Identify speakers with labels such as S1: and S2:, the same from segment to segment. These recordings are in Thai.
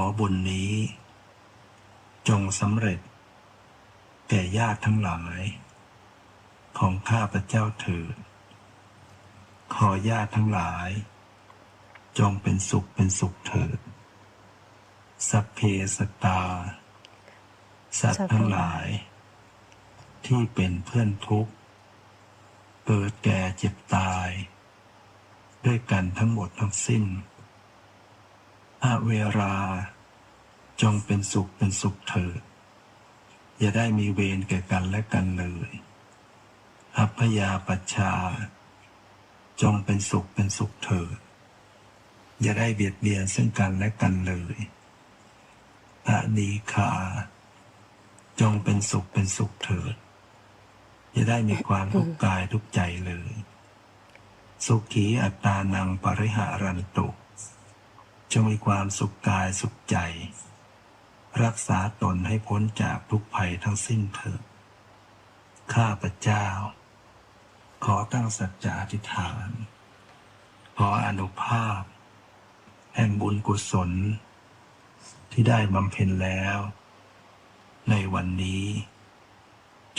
S1: อบุญนี้ จงสำเร็จ แก่ญาติทั้งหลาย ของข้าพระเจ้าเถิดขอญาติทั้งหลาย จงเป็นสุขเป็นสุขเถิดสัพเพสตตาสัตว์ทั้งหลาย ที่เป็นเพื่อนทุกข์ เกิดแก่เจ็บตาย ด้วยกันทั้งหมดทั้งสิ้น อาเวรา จงเป็นสุขเป็นสุขเถิด อย่าได้มีเวรแก่กันและกันเลยอัพยาปัชชา จงเป็นสุขเป็นสุขเถิด อย่าได้เบียดเบียนซึ่งกันและกันเลยอะนีคา จงเป็นสุขเป็นสุขเถิด อย่าได้มีความทุกข์กายทุกใจเลย สุขีอัตตานังปริหารันตุ จงมีความสุขกายสุขใจ รักษาตนให้พ้นจากทุกภัยทั้งสิ้นเถิดข้าพเจ้า ขอตั้งสัจจะอธิษฐาน ขออนุภาพ แห่งบุญกุศล ที่ได้บำเพ็ญแล้ว ในวันนี้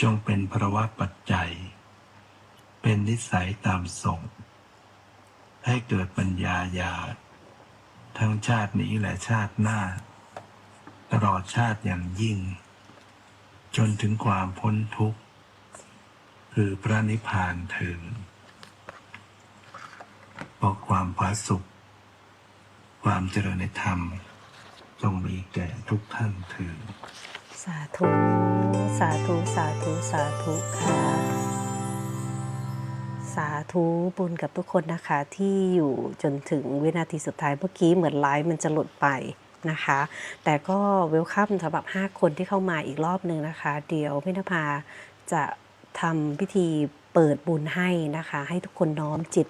S1: จงเป็นภระวะปัจจัย เป็นนิสัยตามส่ง ให้เกิดปัญญาญาณ ทั้งชาตินี้และชาติหน้า ตลอดชาติอย่างยิ่ง จนถึงความพ้นทุกข์ คือพระนิพพานเถิดเพราะความผาสุข ความเจริญในธรรมจงมีแก่ทุกท่านเถิด
S2: สาธุ สาธุ สาธุ สาธุค่ะ สาธุบุญกับทุกคนนะคะที่อยู่จนถึงวินาทีสุดท้ายเมื่อกี้เหมือนไลฟ์มันจะหลุดไปนะคะ แต่ก็เวลคัมสำหรับ 5 คนที่เข้ามาอีกรอบหนึ่งนะคะ เดี๋ยวพิณภาจะทำพิธี เปิดบุญให้นะคะ ให้ทุกคนน้อมจิต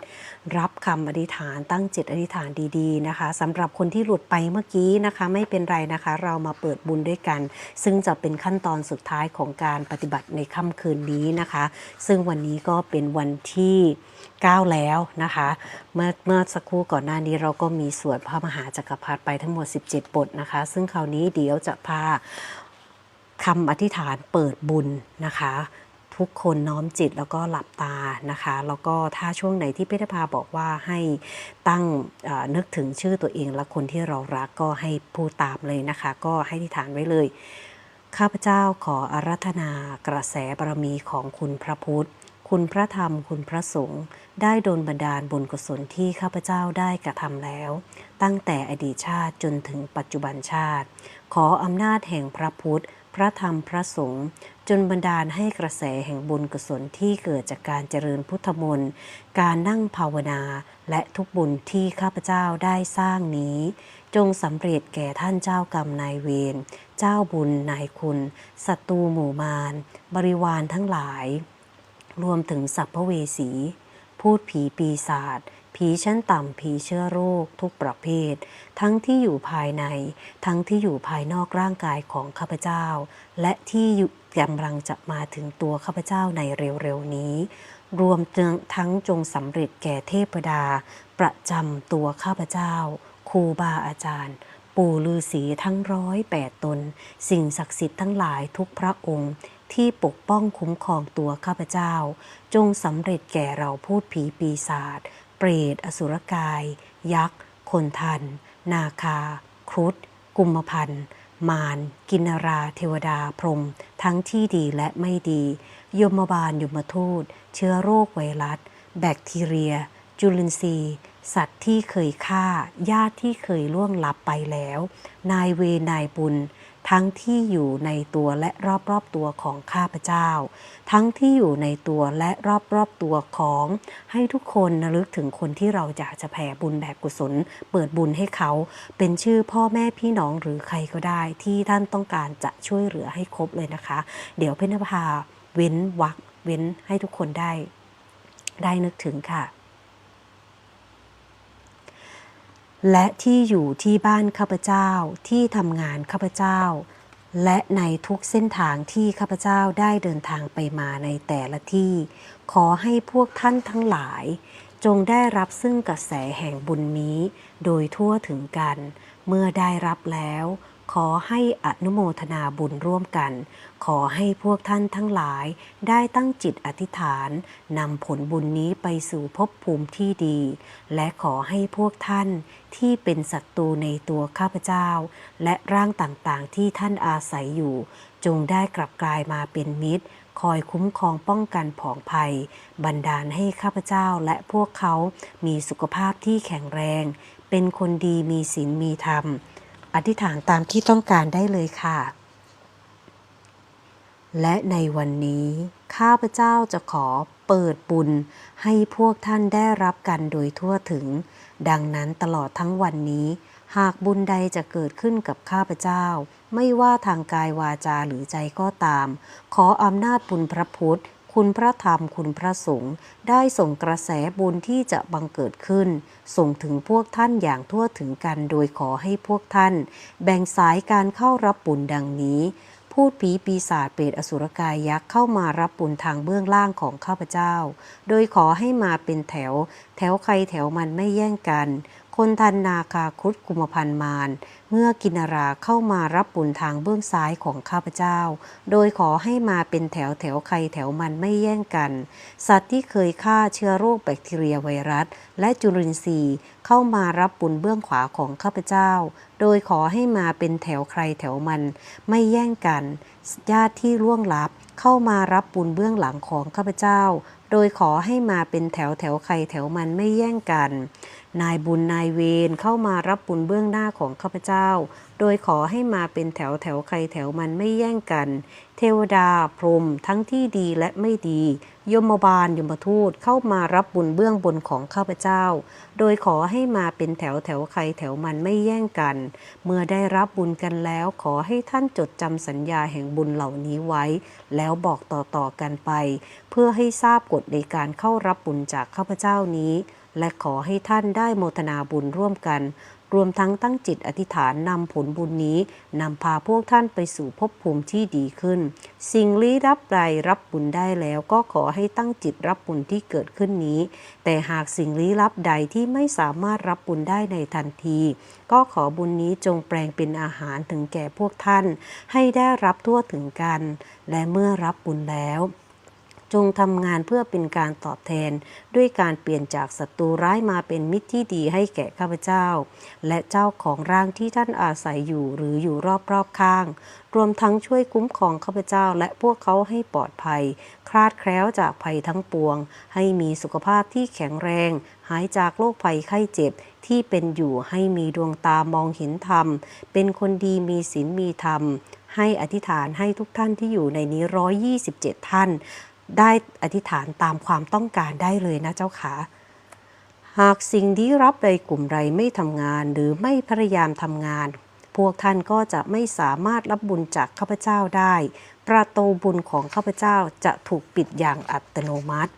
S2: รับคำอธิษฐานตั้งจิตอธิษฐานดีๆนะคะสำหรับคนที่หลุดไปเมื่อกี้นะคะ ไม่เป็นไรนะคะ เรามาเปิดบุญด้วยกัน ซึ่งจะเป็นขั้นตอนสุดท้ายของการปฏิบัติในค่ำคืนนี้นะคะ ซึ่งวันนี้ก็เป็นวันที่9แล้วนะคะ เมื่อเมื่อสักครู่ก่อนหน้านี้เราก็มีสวดพระมหาจักรพรรดิไปทั้งหมด 17 บทนะคะ ซึ่งคราวนี้เดี๋ยวจะพาคำอธิษฐานเปิดบุญนะคะ ทุกคนน้อมจิตแล้วก็หลับตานะคะ แล้วก็ถ้าช่วงไหนที่พิธภาบอกว่าให้ตั้งนึกถึงชื่อตัวเองและคนที่เรารักก็ให้พูดตามเลยนะคะ ก็ให้อธิฐานไว้เลย ข้าพเจ้าขออารัธนากระแสบารมีของคุณพระพุทธ คุณพระธรรมคุณพระสงฆ์ได้โดนบันดาลบุญกุศลที่ข้าพเจ้าได้กระทำแล้ว ตั้งแต่อดีตชาติจนถึงปัจจุบันชาติ ขออำนาจแห่งพระพุทธ พระธรรมพระสงฆ์จนบันดาลให้กระแสแห่งบุญกุศลที่เกิดจากการเจริญพุทธมนต์การนั่งภาวนา และทุกบุญที่ข้าพเจ้าได้สร้างนี้ จงสำเร็จแก่ท่านเจ้ากรรมนายเวรเจ้าบุญนายคุณศัตรูหมู่มาร บริวารทั้งหลาย รวมถึงสัพพเวสี พูดผีปีศาจ ผีชั้นต่ำผีเชื้อโรคทุกประเภท ทั้งที่อยู่ภายใน ทั้งที่อยู่ภายนอกร่างกายของข้าพเจ้า และที่อยู่กำลังจะมาถึงตัวข้าพเจ้าในเร็วๆนี้ รวมทั้งจงสำเร็จแก่เทพดา ประจำตัวข้าพเจ้า ครูบาอาจารย์ ปู่ฤาษีทั้งร้อยแปดตน สิ่งศักดิ์สิทธิ์ทั้งหลายทุกพระองค์ที่ปกป้องคุ้มครองตัวข้าพเจ้า จงสำเร็จแก่เราพูดผีปีศาจ เปรต อสุรกาย ยักษ์ คนทัน นาคา ครุฑ กุมพันธ์มารกินราเทวดาพรหมทั้งที่ดีและไม่ดี ยมบาลยมทูต เชื้อโรคไวรัส แบคทีเรีย จุลินทรีย์ สัตว์ที่เคยฆ่า ญาติที่เคยล่วงลับไปแล้ว นายเวนายบุญ ทั้งที่อยู่ในตัวและรอบๆตัวของข้าพเจ้า ทั้งที่อยู่ในตัวและรอบๆตัวของ ให้ทุกคนระลึกถึงคนที่เราอยากจะแผ่บุญแบบกุศล เปิดบุญให้เขา เป็นชื่อพ่อแม่พี่น้องหรือใครก็ได้ ที่ท่านต้องการจะช่วยเหลือให้ครบเลยนะคะ เดี๋ยวเพญนภาเว้นวักเว้นให้ทุกคนได้ ได้นึกถึงค่ะ และที่อยู่ที่บ้านข้าพเจ้าที่ทำงานข้าพเจ้า และในทุกเส้นทางที่ข้าพเจ้าได้เดินทางไปมาในแต่ละที่ ขอให้พวกท่านทั้งหลาย จงได้รับซึ่งกระแสแห่งบุญนี้ โดยทั่วถึงกัน เมื่อได้รับแล้ว ขอให้อนุโมทนาบุญร่วมกัน ขอให้พวกท่านทั้งหลายได้ตั้งจิตอธิษฐานนำผลบุญนี้ไปสู่ภพภูมิที่ดี และขอให้พวกท่านที่เป็นศัตรูในตัวข้าพเจ้า และร่างต่างๆที่ท่านอาศัยอยู่ จงได้กลับกลายมาเป็นมิตร คอยคุ้มครองป้องกันผองภัย บันดาลให้ข้าพเจ้าและพวกเขามีสุขภาพที่แข็งแรง เป็นคนดีมีศีลมีธรรม อธิษฐานตามที่ต้องการได้เลยค่ะ และในวันนี้ข้าพเจ้าจะขอเปิดบุญให้พวกท่านได้รับกันโดยทั่วถึง ดังนั้นตลอดทั้งวันนี้ หากบุญใดจะเกิดขึ้นกับข้าพเจ้า ไม่ว่าทางกายวาจาหรือใจก็ตาม ขออำนาจบุญพระพุทธ คุณพระธรรมคุณพระสงฆ์ได้ส่งกระแสบุญที่จะบังเกิดขึ้น ส่งถึงพวกท่านอย่างทั่วถึงกัน โดยขอให้พวกท่าน แบ่งสายการเข้ารับบุญดังนี้ พูดผีปีศาจเปรตอสุรกายยักษ์เข้ามารับบุญทางเบื้องล่างของข้าพเจ้า โดยขอให้มาเป็นแถว แถวใครแถวมันไม่แย่งกัน คนทันนาคาครุฑกุมพันมารเมื่อกินราเข้ามารับบุญทางเบื้องซ้ายของข้าพเจ้า โดยขอให้มาเป็นแถวแถวใครแถวมันไม่แย่งกัน สัตว์ที่เคยฆ่าเชื้อโรคแบคทีเรียไวรัส และจุลินทรีย์ เข้ามารับบุญเบื้องขวาของข้าพเจ้า โดยขอให้มาเป็นแถวใครแถวมันไม่แย่งกัน ญาติที่ล่วงลับเข้ามารับบุญเบื้องหลังของข้าพเจ้า โดยขอให้มาเป็นแถวแถวใครแถวมันไม่แย่งกันนายบุญนายเวรเข้ามารับบุญเบื้องหน้าของข้าพเจ้า โดยขอให้มาเป็นแถวแถวใครแถวมันไม่แย่งกัน เทวดาพรหมทั้งที่ดีและไม่ดี ยมบาลยมทูตเข้ามารับบุญเบื้องบนของข้าพเจ้า โดยขอให้มาเป็นแถวแถวใครแถวมันไม่แย่งกัน เมื่อได้รับบุญกันแล้วขอให้ท่านจดจำสัญญาแห่งบุญเหล่านี้ไว้ แล้วบอกต่อๆกันไป เพื่อให้ทราบกฎในการเข้ารับบุญจากข้าพเจ้านี้ และขอให้ท่านได้โมทนาบุญร่วมกัน รวมทั้งตั้งจิตอธิษฐานนำผลบุญนี้นำพาพวกท่านไปสู่ภพภูมิที่ดีขึ้น สิ่งลี้รับใดรับบุญได้แล้วก็ขอให้ตั้งจิตรับบุญที่เกิดขึ้นนี้ แต่หากสิ่งลี้ลับใดที่ไม่สามารถรับบุญได้ในทันที ก็ขอบุญนี้จงแปลงเป็นอาหารถึงแก่พวกท่าน ให้ได้รับทั่วถึงกัน และเมื่อรับบุญแล้ว จงทำงานเพื่อเป็นการตอบแทน ด้วยการเปลี่ยนจากศัตรูร้ายมาเป็นมิตรที่ดีให้แก่ข้าพเจ้า และเจ้าของร่างที่ท่านอาศัยอยู่หรืออยู่รอบๆข้าง รวมทั้งช่วยคุ้มครองข้าพเจ้าและพวกเขาให้ปลอดภัย คลาดแคล้วจากภัยทั้งปวง ให้มีสุขภาพที่แข็งแรง หายจากโรคภัยไข้เจ็บที่เป็นอยู่ให้มีดวงตามองเห็นธรรม เป็นคนดีมีศีลมีธรรม ให้อธิษฐานให้ทุกท่านที่อยู่ในนี้ร้อยยี่สิบเจ็ดท่าน ได้อธิษฐานตามความต้องการได้เลยนะเจ้าค่ะ หากสิ่งที่รับใดกลุ่มใดไม่ทำงานหรือไม่พยายามทำงาน พวกท่านก็จะไม่สามารถรับบุญจากข้าพเจ้าได้ ประตูบุญของข้าพเจ้าจะถูกปิดอย่างอัตโนมัติ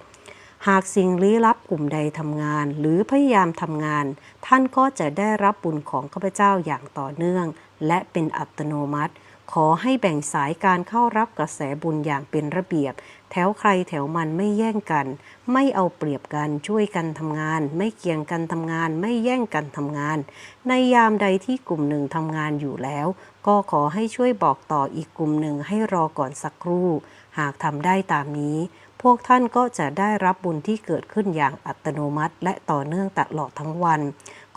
S2: หากสิ่งลี้ลับกลุ่มใดทำงานหรือพยายามทำงาน ท่านก็จะได้รับบุญของข้าพเจ้าอย่างต่อเนื่อง และเป็นอัตโนมัติ ขอให้แบ่งสายการเข้ารับกระแสบุญอย่างเป็นระเบียบ แถวใครแถวมันไม่แย่งกัน ไม่เอาเปรียบกันช่วยกันทำงาน ไม่เกี่ยงกันทำงาน ไม่แย่งกันทำงาน ในยามใดที่กลุ่มหนึ่งทำงานอยู่แล้ว ก็ขอให้ช่วยบอกต่ออีกกลุ่มหนึ่งให้รอก่อนสักครู่ หากทำได้ตามนี้ พวกท่านก็จะได้รับบุญที่เกิดขึ้นอย่างอัตโนมัติ และต่อเนื่องตลอดทั้งวัน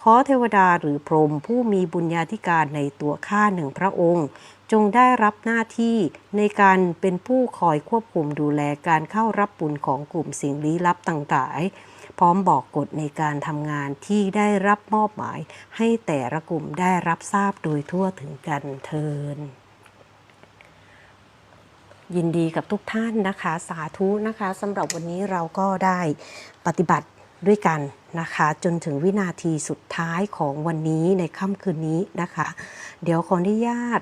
S2: ขอเทวดาหรือพรหมผู้มีบุญญาธิการในตัวข้าหนึ่งพระองค์ จงได้รับหน้าที่ในการเป็นผู้คอยควบคุมดูแลการเข้ารับบุญของกลุ่มสิ่งลี้ลับต่างๆ พร้อมบอกกฎในการทำงานที่ได้รับมอบหมาย ให้แต่ละกลุ่มได้รับทราบโดยทั่วถึงกันเทินยินดีกับทุกท่านนะคะ สาธุนะคะสำหรับวันนี้เราก็ได้ปฏิบัติด้วยกันนะคะ จนถึงวินาทีสุดท้ายของวันนี้ในค่ำคืนนี้นะคะ เดี๋ยวขออนุญาต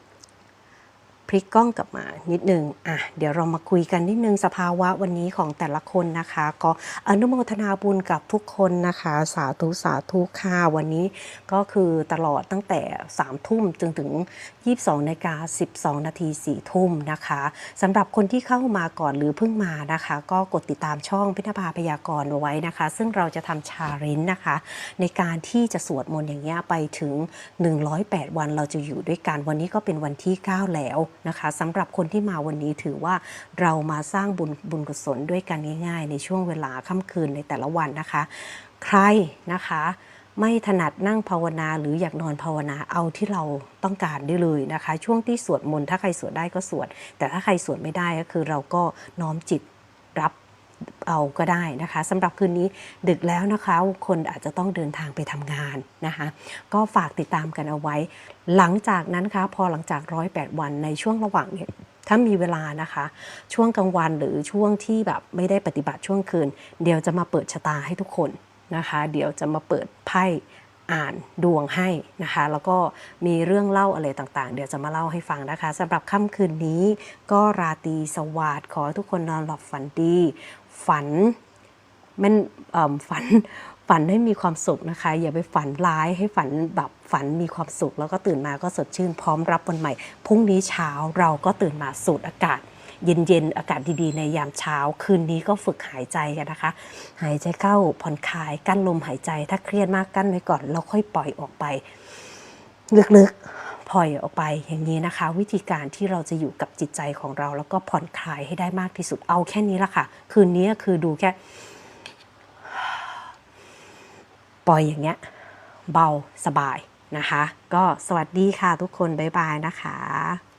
S2: พลิกกล้องกลับมานิดนึงอะเดี๋ยวเรามาคุยกันนิดนึงสภาวะวันนี้ของแต่ละคนนะคะ ก็อนุโมทนาบุญกับทุกคนนะคะ สาธุสาธุค่ะวันนี้ก็คือตลอดตั้งแต่3ทุ่มจนถึง 22นาฬิกา12 นาที4ทุ่มนะคะสำหรับคนที่เข้ามาก่อนหรือเพิ่งมานะคะ ก็กดติดตามช่องพิทภาพยากรเอาไว้นะคะ ซึ่งเราจะทำชาเรนนะคะ ในการที่จะสวดมนต์อย่างเงี้ยไปถึง 108 วันเราจะอยู่ด้วยกันวันนี้ก็เป็นวันที่ 9 แล้วนะคะสำหรับคนที่มาวันนี้ถือว่าเรามาสร้างบุญบุญกุศลด้วยกันง่ายๆ ในช่วงเวลาค่ำคืนในแต่ละวันนะคะ ใครนะคะไม่ถนัดนั่งภาวนาหรืออยากนอนภาวนาเอาที่เราต้องการได้เลยนะคะ ช่วงที่สวดมนต์ถ้าใครสวดได้ก็สวด แต่ถ้าใครสวดไม่ได้ก็คือเราก็น้อมจิตรับ เอาก็ได้นะคะสำหรับคืนนี้ดึกแล้วนะคะ คนอาจจะต้องเดินทางไปทำงานนะคะ ก็ฝากติดตามกันเอาไว้ หลังจากนั้นคะพอหลังจากร้อยแปดวันในช่วงระหว่างเนี่ยถ้ามีเวลานะคะ ช่วงกลางวันหรือช่วงที่แบบไม่ได้ปฏิบัติช่วงคืน เดี๋ยวจะมาเปิดชะตาให้ทุกคนนะคะ เดี๋ยวจะมาเปิดไพ่อ่านดวงให้นะคะ แล้วก็มีเรื่องเล่าอะไรต่างๆ เดี๋ยวจะมาเล่าให้ฟังนะคะสำหรับค่ำคืนนี้ก็ราตรีสวัสดิ์ขอทุกคนนอนหลับฝันดี ฝันมันฝันฝันให้มีความสุขนะคะ อย่าไปฝันร้ายให้ฝันแบบฝันมีความสุข แล้วก็ตื่นมาก็สดชื่นพร้อมรับวันใหม่พรุ่งนี้เช้าเราก็ตื่นมาสูดอากาศ เย็นๆอากาศดีๆ ในยามเช้า คืนนี้ก็ฝึกหายใจกันนะคะ หายใจเข้าผ่อนคลายกั้นลมหายใจถ้าเครียดมากกั้นไว้ก่อนแล้วค่อยปล่อยออกไป ลึกๆ ปล่อยออกไปอย่างนี้นะคะ วิธีการที่เราจะอยู่กับจิตใจของเรา แล้วก็ผ่อนคลายให้ได้มากที่สุดเอาแค่นี้ละค่ะ คืนนี้คือดูแค่ ปล่อยอย่างเงี้ย เบาสบายนะคะ ก็สวัสดีค่ะทุกคน บ๊ายบายนะคะ